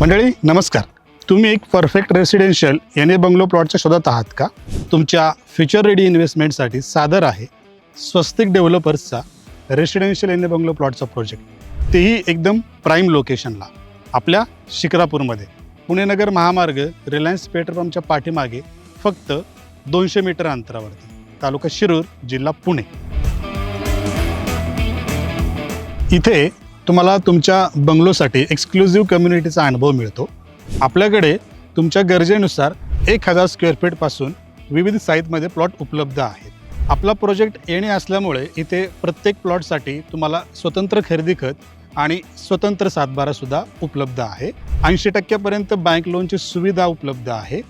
मंडळी नमस्कार. तुम्ही एक perfect residential N A bungalow प्लॉटच्या शोधात आहात का? तुमच्या फ्युचर रेडी इन्व्हेस्टमेंटसाठी सादर आहे स्वस्तिक डेव्हलपर्सचा रेसिडेन्शियल एन ए बंगलो प्लॉटचा प्रोजेक्ट तेही एकदम प्राईम लोकेशनला आपल्या शिक्रापूरमध्ये पुणे नगर महामार्ग रिलायन्स पेट्रोल पंपच्या पाठीमागे फक्त दोनशे मीटर अंतरावरती. तालुका शिरूर जिल्हा पुणे. इथे तुम्हाला तुमच्या बंगलोसाठी एक्सक्लुझिव्ह कम्युनिटीचा अनुभव मिळतो. आपल्याकडे तुमच्या गरजेनुसार एक हजार स्क्वेअर फीटपासून विविध साईजमध्ये प्लॉट उपलब्ध आहेत. आपला प्रोजेक्ट येणे असल्यामुळे इथे प्रत्येक प्लॉटसाठी तुम्हाला स्वतंत्र खरेदी खत आणि स्वतंत्र सातबारासुद्धा उपलब्ध आहे. ऐंशी टक्क्यापर्यंत बँक लोनची सुविधा उपलब्ध आहे.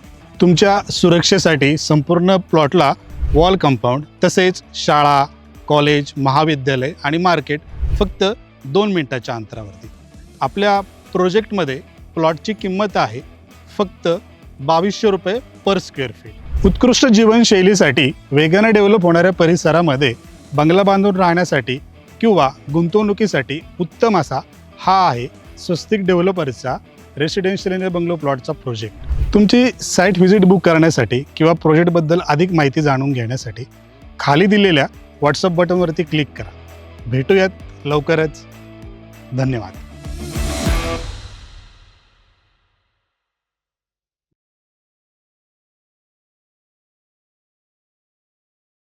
तुमच्या सुरक्षेसाठी संपूर्ण प्लॉटला वॉल कंपाऊंड तसेच शाळा कॉलेज महाविद्यालय आणि मार्केट फक्त दोन मिनटाच्या अंतरावरती. आपल्या प्रोजेक्टमध्ये प्लॉटची किंमत आहे फक्त बावीसशे रुपये पर स्क्वेअर फीट. उत्कृष्ट जीवनशैलीसाठी वेगाने डेव्हलप होणाऱ्या परिसरामध्ये बंगला बांधून राहण्यासाठी किंवा गुंतवणुकीसाठी उत्तम असा हा आहे स्वस्तिक डेव्हलपरचा रेसिडेन्शियल इन बंगलो प्लॉटचा प्रोजेक्ट. तुमची साईट व्हिजिट बुक करण्यासाठी किंवा प्रोजेक्टबद्दल अधिक माहिती जाणून घेण्यासाठी खाली दिलेल्या व्हॉट्सअप बटनवरती क्लिक करा. भेटूयात लवकरच. धन्यवाद.